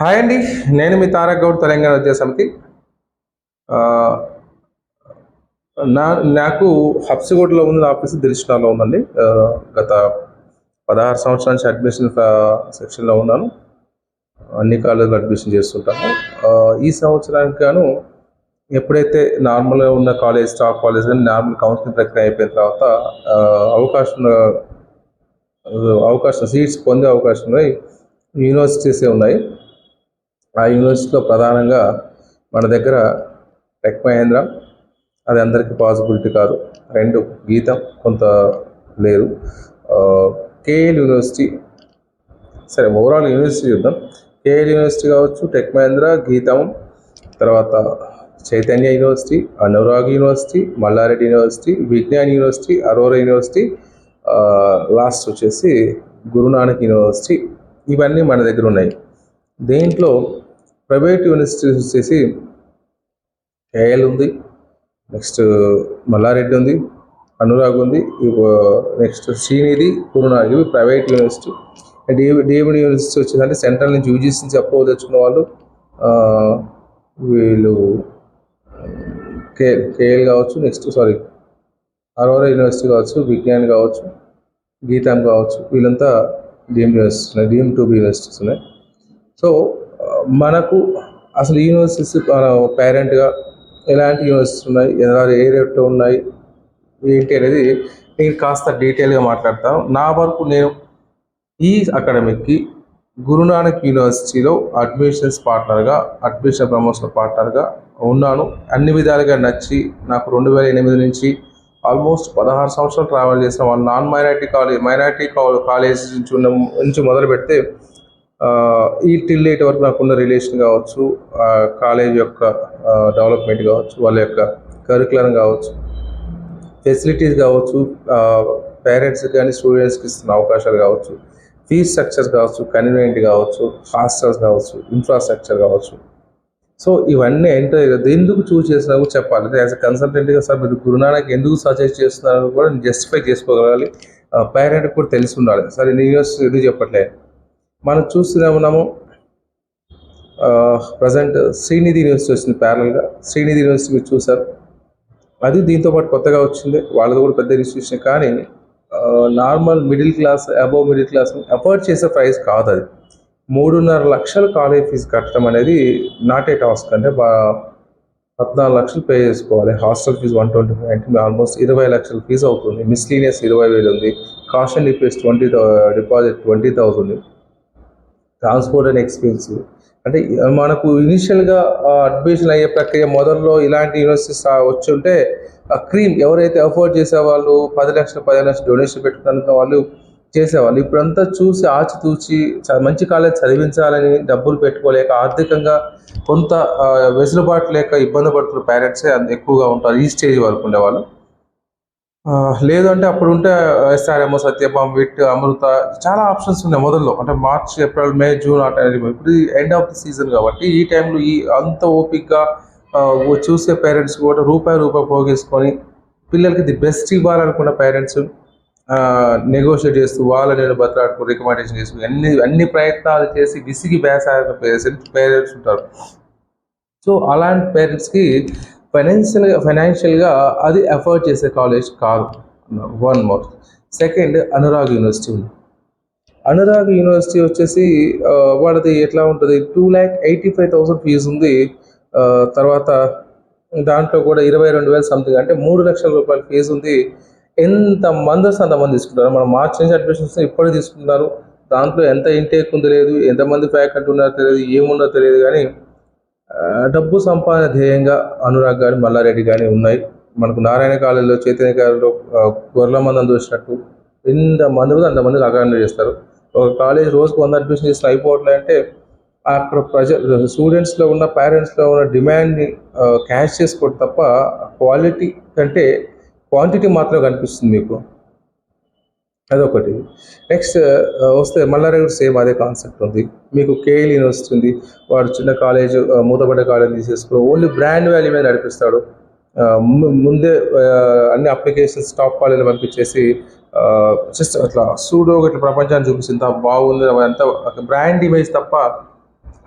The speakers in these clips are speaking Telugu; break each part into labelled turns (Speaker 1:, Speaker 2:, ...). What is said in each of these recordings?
Speaker 1: హాయ్ అండి నేను మీ తారక్ గౌడ్ తెలంగాణ విద్యా సమితి. నా నాకు హబ్సిగూడలో ఉన్న ఆఫీస్ దిల్చినాలో ఉందండి. గత పదహారు సంవత్సరాల నుంచి అడ్మిషన్ సెక్షన్లో ఉన్నాను. అన్ని కాలేజీలు అడ్మిషన్ చేస్తుంటాను. ఈ సంవత్సరానికి గాను ఎప్పుడైతే నార్మల్గా ఉన్న కాలేజ్ స్టాఫ్ కాలేజ్ కానీ నార్మల్ కౌన్సిలింగ్ ప్రక్రియ అయిపోయిన తర్వాత అవకాశం అవకాశం సీట్స్ పొందే అవకాశం ఉన్నాయి. యూనివర్సిటీసే ఉన్నాయి. ఆ యూనివర్సిటీలో ప్రధానంగా మన దగ్గర టెక్ మహేంద్ర అది అందరికీ పాసిబిలిటీ కాదు. రెండు గీతం కొంత లేదు. కేఎల్ యూనివర్సిటీ సరే ఓవరాల్ యూనివర్సిటీ చూద్దాం. కేఎల్ యూనివర్సిటీ కావచ్చు టెక్ మహేంద్ర గీతం తర్వాత Chaitanya university Anurag university Mallareddy university Vignan university Aurora university last వచ్చేసి గురునానక్ యూనివర్సిటీ. ఇవన్నీ మన దగ్గర ఉన్నాయి. దేంట్లో ప్రైవేట్ యూనివర్సిటీస్ వచ్చేసి కేఎల్ ఉంది నెక్స్ట్ మల్లారెడ్డి ఉంది అనురాగ్ ఉంది నెక్స్ట్ శ్రీనిధి గురునానక్ ఇవి private university. Deemed deemed university వచ్చేసరికి సెంట్రల్ నుంచి యూజీసీ నుంచి అప్రూవల్ తెచ్చుకున్న వాళ్ళు వీళ్ళు కే కేఎల్ కావచ్చు నెక్స్ట్ సారీ అరోరా యూనివర్సిటీ కావచ్చు విజ్ఞాన్ కావచ్చు గీతాన్ కావచ్చు వీళ్ళంతా డిఎం యూనివర్సిటీస్ ఉన్నాయి డిఎం టూ యూనివర్సిటీస్ ఉన్నాయి. సో మనకు అసలు యూనివర్సిటీస్ మన పేరెంట్గా ఎలాంటి యూనివర్సిటీస్ ఉన్నాయి ఎలా ఏ రేట్లో ఉన్నాయి ఏంటి అనేది నేను కాస్త డీటెయిల్గా మాట్లాడతాను. నా వరకు నేను ఈ అకాడమిక్కి గురునానక్ యూనివర్సిటీలో అడ్మిషన్స్ పార్ట్నర్గా అడ్మిషన్ ప్రమోషన్ పార్ట్నర్గా ఉన్నాను. అన్ని విధాలుగా నచ్చి నాకు రెండు వేల ఎనిమిది నుంచి ఆల్మోస్ట్ పదహారు సంవత్సరాలు ట్రావెల్ చేసిన వాళ్ళు non minority college minority college నుంచి ఉన్న నుంచి మొదలు పెడితే ఈ టిల్ ఎయిట్ వరకు నాకున్న రిలేషన్ కావచ్చు కాలేజ్ యొక్క డెవలప్మెంట్ కావచ్చు వాళ్ళ యొక్క కరికులం కావచ్చు ఫెసిలిటీస్ కావచ్చు పేరెంట్స్ కానీ స్టూడెంట్స్కి ఇస్తున్న అవకాశాలు కావచ్చు ఫీజ్ స్ట్రక్చర్ కావచ్చు కన్వీనియంట్ కావచ్చు హాస్టల్స్ కావచ్చు ఇన్ఫ్రాస్ట్రక్చర్ కావచ్చు. సో ఇవన్నీ ఎంటర్ ఎందుకు చూస్ చేసినా కూడా చెప్పాలి. యాజ్ అ కన్సల్టెంట్గా సార్ మీరు గురునానక్ ఎందుకు సజెస్ట్ చేస్తున్నారో కూడా జస్టిఫై చేసుకోగలగాలి. పేరెంట్ కూడా తెలిసి ఉండాలి. సరే నేను యూనివర్సిటీ ఎందుకు చెప్పట్లేదు మనం చూస్తూనే ఉన్నాము ప్రజెంట్ శ్రీనిధి యూనివర్సిటీ వచ్చింది ప్యారల్గా శ్రీనిధి యూనివర్సిటీ మీరు చూసారు అది దీంతో పాటు కొత్తగా వచ్చింది. వాళ్ళది కూడా పెద్ద ఇన్స్టిట్యూషన్ కానీ normal middle class above middle class afford చేసే ప్రైస్ కాదు అది. మూడున్నర లక్షలు కాలేజ్ ఫీజు కట్టడం అనేది నాట్ ఏ టాస్క్. అంటే పద్నాలుగు లక్షలు పే చేసుకోవాలి. Hostel fee one twenty five అంటే ఆల్మోస్ట్ ఇరవై లక్షల ఫీజు అవుతుంది. మిస్లీనియస్ ఇరవై వేలు ఉంది. Cost and deposit twenty deposit twenty thousand transport and expense అంటే మనకు ఇనిషియల్గా అడ్మిషన్ అయ్యే ప్రక్రియ మొదల్లో ఇలాంటి యూనివర్సిటీస్ వచ్చి ఉంటే ఆ క్రీమ్ ఎవరైతే అఫోర్డ్ చేసేవాళ్ళు పది లక్షలు పది లక్షలు డొనేషన్ పెట్టుకున్న వాళ్ళు చేసేవాళ్ళు. ఇప్పుడంతా చూసి ఆచితూచి చ- మంచి కాలేజ్ చదివించాలని డబ్బులు పెట్టుకోలేక ఆర్థికంగా కొంత వెసులుబాటు లేక ఇబ్బంది పడుతున్న పేరెంట్సే ఎక్కువగా ఉంటారు. ఈ స్టేజ్ వరకు ఉండేవాళ్ళు. లేదు అంటే అప్పుడు ఉంటే ఎస్ఆర్ఎం సత్యభామ విట్ అమృత చాలా ఆప్షన్స్ ఉన్నాయి మొదల్లో అంటే మార్చ్ ఏప్రిల్ మే జూన్ ఆ టైం ఇప్పుడు ఎండ్ ఆఫ్ ది సీజన్ కాబట్టి ఈ టైంలో ఈ అంత ఓపిక్గా చూసే పేరెంట్స్ కూడా రూపాయి రూపాయి పోగేసుకొని పిల్లలకి ది బెస్ట్ ఇవ్వాలనుకున్న పేరెంట్స్ నెగోషియేట్ చేస్తూ వాళ్ళ నేను బతలాడుతూ రికమెండేషన్ చేసుకుని అన్ని అన్ని ప్రయత్నాలు చేసి విసిగి బేసాగిన పేరెంట్స్ ఉంటారు. సో అలాంటి పేరెంట్స్కి ఫైనాన్షియల్గా ఫైనాన్షియల్గా అది ఎఫర్ట్ చేసే కాలేజ్ కాదు. One more second Anurag university ఉంది. అనురాగ్ యూనివర్సిటీ వచ్చేసి వాడిది వాళ్ళది ఎట్లా ఉంటుంది? Two lakh eighty five thousand fee ఉంది తర్వాత దాంట్లో కూడా ఇరవై రెండు వేలు సంథింగ్ అంటే మూడు లక్షల రూపాయల ఫీజు ఉంది. ఎంత మంది వస్తే అంతమంది తీసుకుంటారు. మనం మార్చి నుంచి అడ్మిషన్స్ ఇప్పటికి తీసుకుంటున్నారు. దాంట్లో ఎంత ఇంటేక్ ఉంది లేదు ఎంతమంది ఫ్యాకల్టీ ఉన్నారో తెలియదు ఏముందో తెలియదు కానీ డబ్బు సంపాదన ధ్యేయంగా అనురాగ్ కానీ మల్లారెడ్డి కానీ ఉన్నాయి. మనకు నారాయణ కాలేజీలో చైతన్య కాలేజీలో గొర్రెల మందం చూసినట్టు ఎంత మంది కూడా అంతమందికి అకామిడేట్ చేస్తారు. ఒక కాలేజ్ రోజుకు వంద అడ్మిషన్ చేసిన అయిపోవట్లే అంటే అక్కడ ప్రజ స్టూడెంట్స్లో ఉన్న పేరెంట్స్లో ఉన్న డిమాండ్ని క్యాష్ చేసుకోవడం తప్ప క్వాలిటీ కంటే క్వాంటిటీ మాత్రమే కనిపిస్తుంది మీకు. అదొకటి. నెక్స్ట్ uh, వస్తే మల్లారెడ్డి సేమ్ అదే కాన్సెప్ట్ ఉంది. మీకు కేఎల్ వస్తుంది వాడు చిన్న కాలేజ్ మూతపడ్డ కాలేజ్ తీసేసుకుని ఓన్లీ బ్రాండ్ వాల్యూ మీద నడిపిస్తాడు. Uh, ముందే uh, అన్ని అప్లికేషన్స్ టాప్ కాలేజీలో పంపించేసి జస్ట్ అట్లా సూడో ఇట్లా ప్రపంచాన్ని చూపిస్తుంది. ఇంత బాగుంది. అంత బ్రాండ్ ఇమేజ్ తప్ప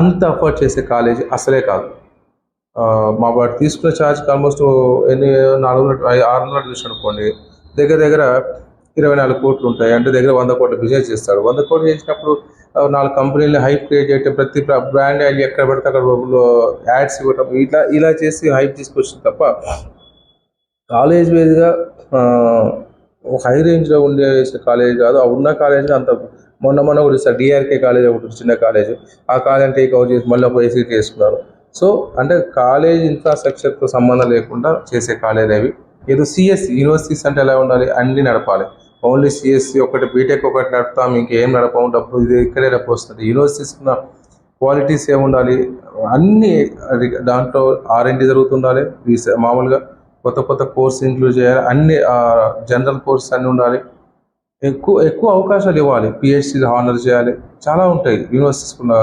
Speaker 1: అంత అఫోర్డ్ చేసే కాలేజీ అసలే కాదు. మా వాడు తీసుకునే ఛార్జ్ ఆల్మోస్ట్ ఎన్ని నాలుగు వందల ఆరు వందలు చూసి అనుకోండి. దగ్గర దగ్గర ఇరవై నాలుగు కోట్లు ఉంటాయి. అంటే దగ్గర వంద కోట్ల బిజినెస్ చేస్తాడు. వంద కోట్లు చేసినప్పుడు నాలుగు కంపెనీలు హైప్ క్రియేట్ చేయటం ప్రతి బ్రాండ్ యాడ్ ఎక్కడ పడితే అక్కడ యాడ్స్ ఇవ్వటం ఇట్లా ఇలా చేసి హైప్ తీసుకొచ్చింది తప్ప కాలేజ్ వేదిగా ఒక హై రేంజ్లో ఉండే కాలేజ్ కాదు. ఆ ఉన్న కాలేజ్ అంత మొన్న మొన్న కూడా సార్ డిఆర్కే కాలేజ్ ఒకటి చిన్న కాలేజ్. ఆ కాలేజ్ టేక్ అవుట్ చేసి మళ్ళీ ఒక ఏసీ చేసుకున్నారు. సో అంటే కాలేజ్ ఇన్ఫ్రాస్ట్రక్చర్తో సంబంధం లేకుండా చేసే కాలేజ్ అవి. ఏదో సిఎస్ యూనివర్సిటీస్ అంటే ఎలా ఉండాలి? అన్నీ నడపాలి. ఓన్లీ సిఎస్సి ఒకటి బీటెక్ ఒకటి నడుపుతాం ఇంకేం నడపం డబ్బు ఇది ఇక్కడే డబ్బు వస్తుంది. యూనివర్సిటీస్ ఉన్న క్వాలిటీస్ ఏముండాలి? అన్నీ దాంట్లో ఆర్ఎండి జరుగుతుండాలి. మామూలుగా కొత్త కొత్త కోర్స్ ఇంక్లూడ్ చేయాలి. అన్ని జనరల్ కోర్స్ అన్నీ ఉండాలి. ఎక్కువ ఎక్కువ అవకాశాలు ఇవ్వాలి. పిహెచ్డి హానర్ చేయాలి. చాలా ఉంటాయి యూనివర్సిటీస్ ఉన్న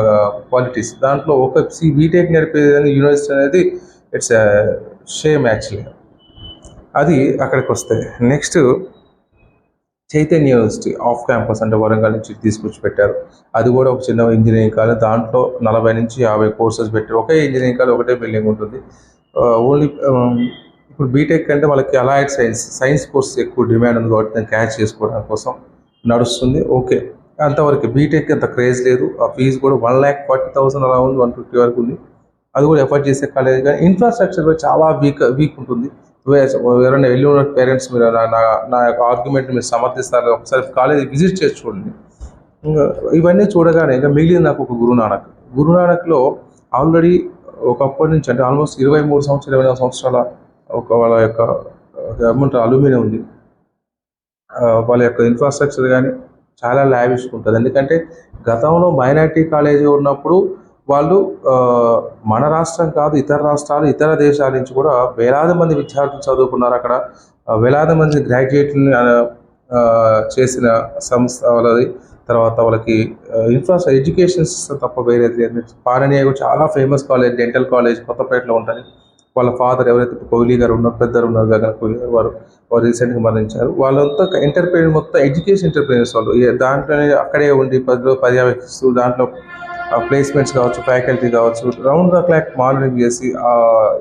Speaker 1: క్వాలిటీస్ దాంట్లో ఒక సి బీటెక్ నేర్పేది యూనివర్సిటీ అనేది ఇట్స్ షేమ్ యాక్చువల్గా అది అక్కడికి వస్తాయి. Next Chaitanya university off campus అంటే వరంగల్ నుంచి తీసుకొచ్చి పెట్టారు. అది కూడా ఒక చిన్న ఇంజనీరింగ్ కాలేజ్ దాంట్లో నలభై నుంచి యాభై కోర్సెస్ పెట్టారు ఒకే ఇంజనీరింగ్ కాలేజ్ ఒకటే బిల్డింగ్ ఉంటుంది. ఓన్లీ um, ఇప్పుడు బీటెక్ అంటే వాళ్ళకి అలైడ్ సైన్స్ సైన్స్ కోర్స్ ఎక్కువ డిమాండ్ ఉంది కాబట్టి దాన్ని క్యాచ్ చేసుకోవడం కోసం నడుస్తుంది. ఓకే అంతవరకు బీటెక్ అంత క్రేజ్ లేదు. ఆ ఫీజు కూడా వన్ ల్యాక్ ఫార్టీ థౌసండ్ అలా ఉంది వన్ ఫిఫ్టీ వరకు ఉంది. అది కూడా ఎఫర్ట్ చేసే కాలేజ్ కానీ ఇన్ఫ్రాస్ట్రక్చర్ చాలా వీక్ వీక్ ఉంటుంది. ఎవరైనా వెళ్ళి ఉన్న పేరెంట్స్ మీరు నా నా- నా యొక్క ఆర్గ్యుమెంట్ మీరు సమర్థిస్తారు? ఒకసారి కాలేజీ విజిట్ చేసి చూడండి. ఇవన్నీ చూడగానే ఇంకా మిగిలింది నాకు ఒక గురునానక్. గురునానక్లో ఆల్రెడీ ఒకప్పటి నుంచి అంటే ఆల్మోస్ట్ ఇరవై మూడు సంవత్సరాలు ఇరవై నాలుగు సంవత్సరాల ఒక వాళ్ళ యొక్క ఏమంటారు అలూమినియం ఉంది. వాళ్ళ యొక్క ఇన్ఫ్రాస్ట్రక్చర్ కానీ చాలా లావిష్ ఉంటుంది. ఎందుకంటే గతంలో మైనార్టీ కాలేజీ ఉన్నప్పుడు వాళ్ళు మన రాష్ట్రం కాదు ఇతర రాష్ట్రాలు ఇతర దేశాల నుంచి కూడా వేలాది మంది విద్యార్థులు చదువుకున్నారు అక్కడ. వేలాది మంది గ్రాడ్యుయేట్ని చేసిన సంస్థ వాళ్ళది. తర్వాత వాళ్ళకి ఇన్ఫ్రాస్ట్రక్చర్ ఎడ్యుకేషన్ సిస్టమ్ తప్ప వేరేది లేదు. కూడా చాలా ఫేమస్ కాలేజ్ డెంటల్ కాలేజ్ కొత్తపేటలో ఉంటుంది. వాళ్ళ ఫాదర్ ఎవరైతే కోహ్లీ గారు ఉన్నారు పెద్దలు ఉన్నారు గగన్ కోహ్లీ గారు వారు వారు రీసెంట్గా మరణించారు. వాళ్ళంతా ఎంటర్ప్రీనర్ మొత్తం ఎడ్యుకేషన్ ఎంటర్ప్రీనర్స్ వాళ్ళు. దాంట్లోనే అక్కడే ఉండి పదిలో పర్యవేక్షిస్తూ దాంట్లో ప్లేస్మెంట్స్ కావచ్చు ఫ్యాకల్టీ కావచ్చు రౌండ్ ద క్లాక్ మానిటరింగ్ చేసి ఆ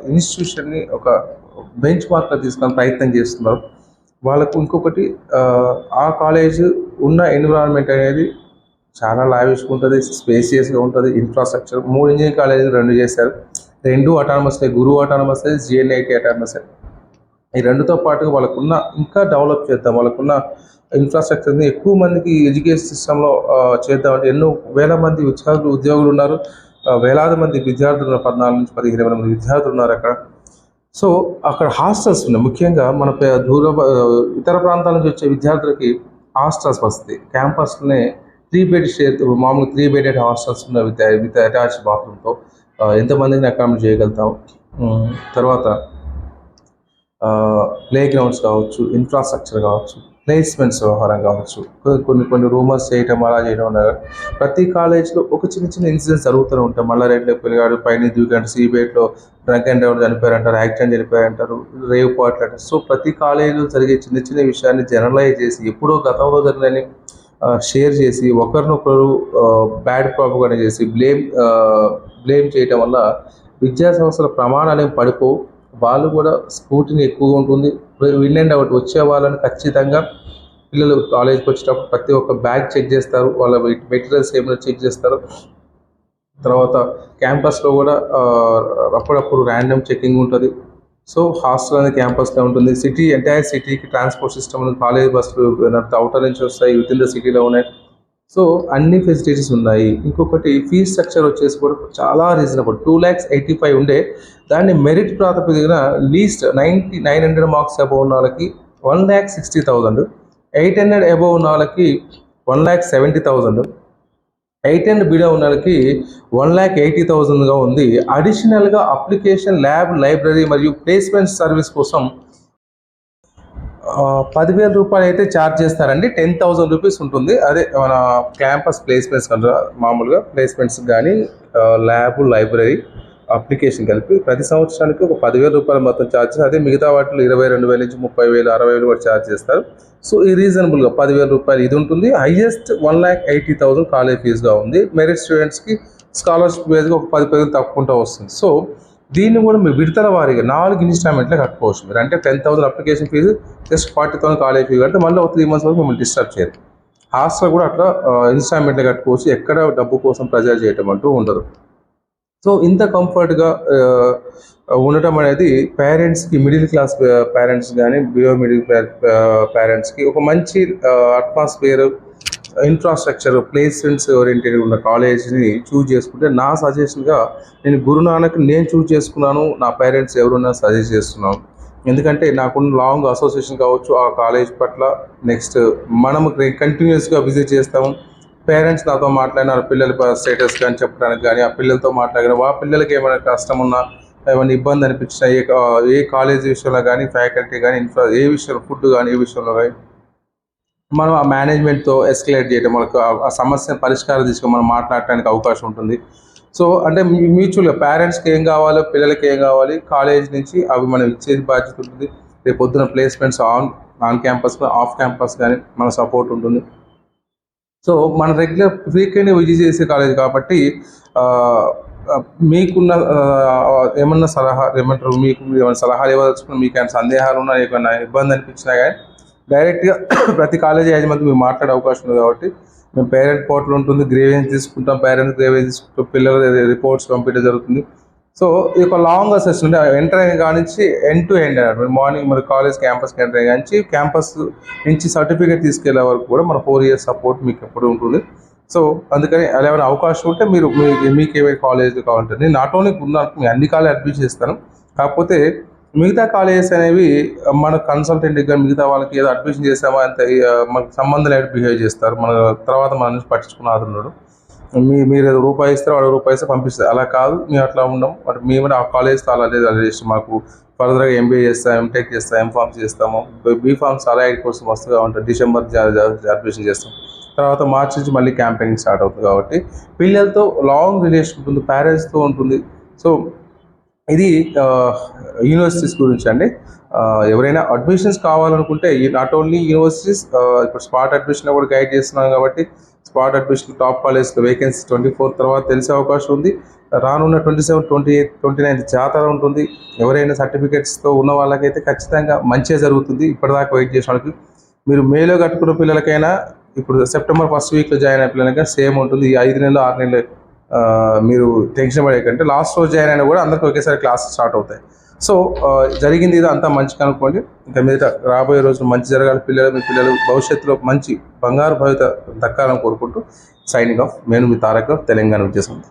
Speaker 1: ఇన్స్టిట్యూషన్ని ఒక బెంచ్ మార్క్గా తీసుకొని ప్రయత్నం చేస్తున్నారు. వాళ్ళకు ఇంకొకటి ఆ, కాలేజ్ ఉన్న ఎన్విరాన్మెంట్ అనేది చాలా లావిష్గా ఉంటుంది స్పేసియస్గా ఉంటుంది ఇన్ఫ్రాస్ట్రక్చర్ మూడు ఇంజనీరింగ్ కాలేజీలు రెండు చేశారు. రెండు అటానమస్ గురువు అటానమస్ జిఎన్ఐటి అటానమస్ ఈ రెండుతో పాటుగా వాళ్ళకున్న ఇంకా డెవలప్ చేద్దాం వాళ్ళకున్న ఇన్ఫ్రాస్ట్రక్చర్ని ఎక్కువ మందికి ఎడ్యుకేషన్ సిస్టంలో చేద్దామంటే ఎన్నో వేల మంది ఉద్యోగులు ఉద్యోగులు ఉన్నారు. వేలాది మంది విద్యార్థులు ఉన్నారు. పద్నాలుగు నుంచి పదిహేను వేల మంది విద్యార్థులు ఉన్నారు అక్కడ. సో అక్కడ హాస్టల్స్ ఉన్నాయి. ముఖ్యంగా మన పే- దూర ఇతర ప్రాంతాల నుంచి వచ్చే విద్యార్థులకి హాస్టల్స్ వస్తాయి. క్యాంపస్లోనే త్రీ బెడ్ షేర్ మామూలు త్రీ బెడెడ్ హాస్టల్స్ ఉన్నాయి విత్ విత్ అటాచ్ బాత్రూమ్తో ఎంతమందిని అకామిడేట్ చేయగలుగుతాం. తర్వాత ప్లే గ్రౌండ్స్ కావచ్చు ఇన్ఫ్రాస్ట్రక్చర్ కావచ్చు ప్లేస్మెంట్స్ వ్యవహారం కావచ్చు కొన్ని కొన్ని రూమర్స్ చేయటం అలా చేయడం ఉన్నాయి. ప్రతి కాలేజ్లో ఒక చిన్న చిన్న ఇన్సిడెంట్స్ జరుగుతూనే ఉంటాయి. మల్లారెడ్డిలో పిల్లగాడు పైన దూకంటే సీబీఐట్లో డ్రంక్ అండ్ డ్రైవర్ చనిపోయారంటారు యాక్సిడెంట్ చనిపోయారంటారు రేవ్ పాటలు అంటారు సో ప్రతి కాలేజీలో జరిగే చిన్న చిన్న విషయాన్ని జనరలైజ్ చేసి ఎప్పుడో గతంలో జరిగిన షేర్ చేసి ఒకరినొకరు బ్యాడ్ ప్రాపగానే చేసి బ్లేమ్ బ్లేమ్ చేయటం వల్ల విద్యా సంస్థల ప్రమాణాలు ఏం పడిపోవు. వాళ్ళు కూడా స్కూటీని ఎక్కువగా ఉంటుంది. విన్ అండ్ అవుట్ వచ్చే వాళ్ళని ఖచ్చితంగా పిల్లలు కాలేజ్కి వచ్చేటప్పుడు ప్రతి ఒక్క బ్యాగ్ చెక్ చేస్తారు. వాళ్ళ మెటీరియల్స్ ఏమైనా చెక్ చేస్తారు. తర్వాత క్యాంపస్లో కూడా అప్పుడప్పుడు ర్యాండమ్ చెకింగ్ ఉంటుంది. సో హాస్టల్ అనేది క్యాంపస్లో ఉంటుంది. సిటీ ఎంటైర్ సిటీకి ట్రాన్స్పోర్ట్ సిస్టమ్ కాలేజ్ బస్సులు అవుటర్ నుంచి వస్తాయి విత్ ఇన్ ద సిటీలో ఉన్నాయి. సో అన్ని ఫెసిలిటీస్ ఉన్నాయి. ఇంకొకటి ఫీజ్ స్ట్రక్చర్ వచ్చేసి కూడా చాలా reasonable two lakhs eighty five ఉండే. దాన్ని మెరిట్ ప్రాతిపదికన least ninety nine hundred marks above ఉన్న వాళ్ళకి one lakh sixty thousand eight hundred above ఉన్న వాళ్ళకి one lakh seventy thousand eight and below ఉన్న వాళ్ళకి వన్ ల్యాక్ ఎయిటీ థౌజండ్గా ఉంది. అడిషనల్గా అప్లికేషన్ ల్యాబ్ లైబ్రరీ మరియు ప్లేస్మెంట్ సర్వీస్ కోసం పదివేల రూపాయలు అయితే ఛార్జ్ చేస్తారండి. టెన్ థౌజండ్ రూపీస్ ఉంటుంది. అదే మన క్యాంపస్ ప్లేస్మెంట్స్ అంటారు మామూలుగా ప్లేస్మెంట్స్ కానీ ల్యాబ్ లైబ్రరీ అప్లికేషన్ కలిపి ప్రతి సంవత్సరానికి ఒక పదివేల రూపాయలు మొత్తం ఛార్జ్ అదే మిగతా వాటిలో ఇరవై రెండు వేల నుంచి ముప్పై వేలు అరవై వేలు కూడా ఛార్జ్ చేస్తారు. సో ఈ రీజనబుల్గా పదివేల రూపాయలు ఇది ఉంటుంది. Highest one lakh eighty thousand college ఫీజుగా ఉంది. మెరిట్ స్టూడెంట్స్కి స్కాలర్షిప్ బేస్గా ఒక పది పదివేలు తక్కువ వస్తుంది. సో దీన్ని కూడా మీరు విడతల వారిగా నాలుగు ఇన్స్టాల్మెంట్లో కట్టుకోవచ్చు మీరు. అంటే ten thousand application fee just forty thousand college fee కడితే మళ్ళీ ఒక త్రీ మంత్స్ వరకు మిమ్మల్ని డిస్టర్బ్ చేయరు. హాస్టల్ కూడా అట్లా ఇన్స్టాల్మెంట్లో కట్టుకోవచ్చు. ఎక్కడ డబ్బు కోసం ప్రెజర్ చేయటం అంటూ ఉండదు. సో ఇంత కంఫర్ట్గా ఉండటం అనేది పేరెంట్స్కి మిడిల్ క్లాస్ పేరెంట్స్ కానీ బిలో మిడిల్ పేరెంట్స్కి ఒక మంచి అట్మాస్ఫియర్ ఇన్ఫ్రాస్ట్రక్చర్ ప్లేస్మెంట్స్ ఓరియంటెడ్ ఉన్న కాలేజ్ని చూజ్ చేసుకుంటే నా సజెషన్గా నేను గురునానక్ నేను చూజ్ చేసుకున్నాను నా పేరెంట్స్ ఎవరున్నా సజెస్ట్ చేస్తున్నాను ఎందుకంటే నాకున్న లాంగ్ అసోసియేషన్ కావచ్చు ఆ కాలేజ్ పట్ల నెక్స్ట్ మనం కంటిన్యూస్గా విజిట్ చేస్తాము. పేరెంట్స్ నాతో మాట్లాడినారు పిల్లల స్టేటస్ కానీ చెప్పడానికి కానీ ఆ పిల్లలతో మాట్లాడిన ఆ పిల్లలకి ఏమైనా కష్టం ఉన్నా ఏమైనా ఇబ్బంది అనిపించినా ఏ ఏ కాలేజ్ విషయంలో కానీ ఫ్యాకల్టీ కానీ ఇన్ఫ్రా ఏ విషయంలో ఫుడ్ కానీ ఏ విషయంలో కానీ మనం ఆ మేనేజ్మెంట్తో ఎస్కలేట్ చేయడం మనకు ఆ- సమస్యను సమస్య పరిష్కారం తీసుకొని మనం మాట్లాడటానికి అవకాశం ఉంటుంది. సో అంటే మ్యూచువల్గా పేరెంట్స్కి ఏం కావాలో పిల్లలకి ఏం కావాలి కాలేజ్ నుంచి అవి మనం ఇచ్చే బాధ్యత ఉంటుంది. రేపు పొద్దున placements on on campus off campus కానీ మన సపోర్ట్ ఉంటుంది. సో మన రెగ్యులర్ ఫ్రీక్వెంట్గా విజిట్ చేసే కాలేజ్ కాబట్టి మీకున్న ఏమన్నా సలహా ఏమంటారు మీకు ఏమైనా సలహాలు ఇవ్వదలుచుకున్న మీకు ఏమైనా సందేహాలు ఉన్నా ఏమైనా ఇబ్బంది అనిపించినా కానీ డైరెక్ట్గా ప్రతి కాలేజీ యాజమాన్యం మీరు మాట్లాడే అవకాశం ఉంది కాబట్టి మేము పేరెంట్ పోర్టల్ ఉంటుంది గ్రేవియన్స్ తీసుకుంటాం పేరెంట్స్ గ్రేవియన్స్ తీసుకుంటాం పిల్లల రిపోర్ట్స్ పంపించడం జరుగుతుంది. సో ఈ యొక్క లాంగ్ అసెస్ అంటే ఎంటర్ అయిన కానించి ఎన్ ఎండ్ టు ఎండ్ మీరు మార్నింగ్ మరి కాలేజ్ క్యాంపస్కి ఎంటర్ అయిన కానించి క్యాంపస్ నుంచి సర్టిఫికేట్ తీసుకెళ్ళే వరకు కూడా మన ఫోర్ ఇయర్స్ సపోర్ట్ మీకు ఎప్పుడు ఉంటుంది. సో అందుకని అలా ఏమైనా అవకాశం ఉంటే మీరు మీ- మీకు ఏమైనా కాలేజ్ కావాలంటే నేను నాట్ ఓన్లీ ఉన్నాను మీ అన్ని కాలేజ్ అడ్మిట్ చేస్తాను. కాకపోతే మిగతా కాలేజెస్ అనేవి మన కన్సల్టెంట్ దగ్గర మిగతా వాళ్ళకి ఏదో అడ్మిషన్ చేసామా అంత మనకు సంబంధం లేని బిహేవ్ చేస్తారు. మన తర్వాత మన నుంచి పట్టించుకున్న ఆదున్నాడు మీ మీరు ఏదో రూపాయి ఇస్తే వాడు రూపాయి ఇస్తే పంపిస్తారు. అలా కాదు. మేము అట్లా ఉండం బట్ మేము ఆ కాలేజ్తో అలా లేదు. అలా చేసి మాకు ఫర్దర్గా ఎంబీఏ చేస్తాం ఎంటెక్ చేస్తాం ఎంఫార్మ్స్ చేస్తాము. బీఫార్మ్స్ అలా కోసం వస్తుంది ఉంటాయి. డిసెంబర్ అడ్మిషన్ చేస్తాం. తర్వాత మార్చి నుంచి మళ్ళీ క్యాంపెయినింగ్ స్టార్ట్ అవుతుంది కాబట్టి. పిల్లలతో లాంగ్ రిలేషన్ ఉంటుంది. పేరెంట్స్తో ఉంటుంది. సో ఇది యూనివర్సిటీస్ గురించి అండి. ఎవరైనా అడ్మిషన్స్ కావాలనుకుంటే నాట్ ఓన్లీ యూనివర్సిటీస్ ఇప్పుడు స్పాట్ అడ్మిషన్ కూడా గైడ్ చేస్తున్నాం కాబట్టి spot admission top college vacancy twenty four తర్వాత తెలిసే అవకాశం ఉంది. రానున్న twenty seven twenty eight twenty ninth జాతర ఉంటుంది. ఎవరైనా సర్టిఫికేట్స్తో ఉన్న వాళ్ళకైతే ఖచ్చితంగా మంచిగా జరుగుతుంది. ఇప్పటిదాకా వెయిట్ చేసిన వాళ్ళకి. మీరు మేలో కట్టుకున్న పిల్లలకైనా ఇప్పుడు సెప్టెంబర్ ఫస్ట్ వీక్లో జాయిన్ అయిన పిల్లలకైనా సేమ్ ఉంటుంది. ఈ ఐదు నెలలు ఆరు నెలలు మీరు టెన్షన్ పడే కంటే లాస్ట్ రోజు జాయిన్ అయినా కూడా అందరికీ ఒకేసారి క్లాస్ స్టార్ట్ అవుతాయి. సో జరిగింది ఇది అంతా మంచిగా అనుకోండి. ఇంకా మీద రాబోయే రోజులు మంచి జరగాలి. పిల్లలు మీ పిల్లలు భవిష్యత్తులో మంచి బంగారు భవిత దక్కాలని కోరుకుంటూ సైనింగ్ ఆఫ్ నేను మీ తారక్ తెలంగాణ విద్యాసంస్థ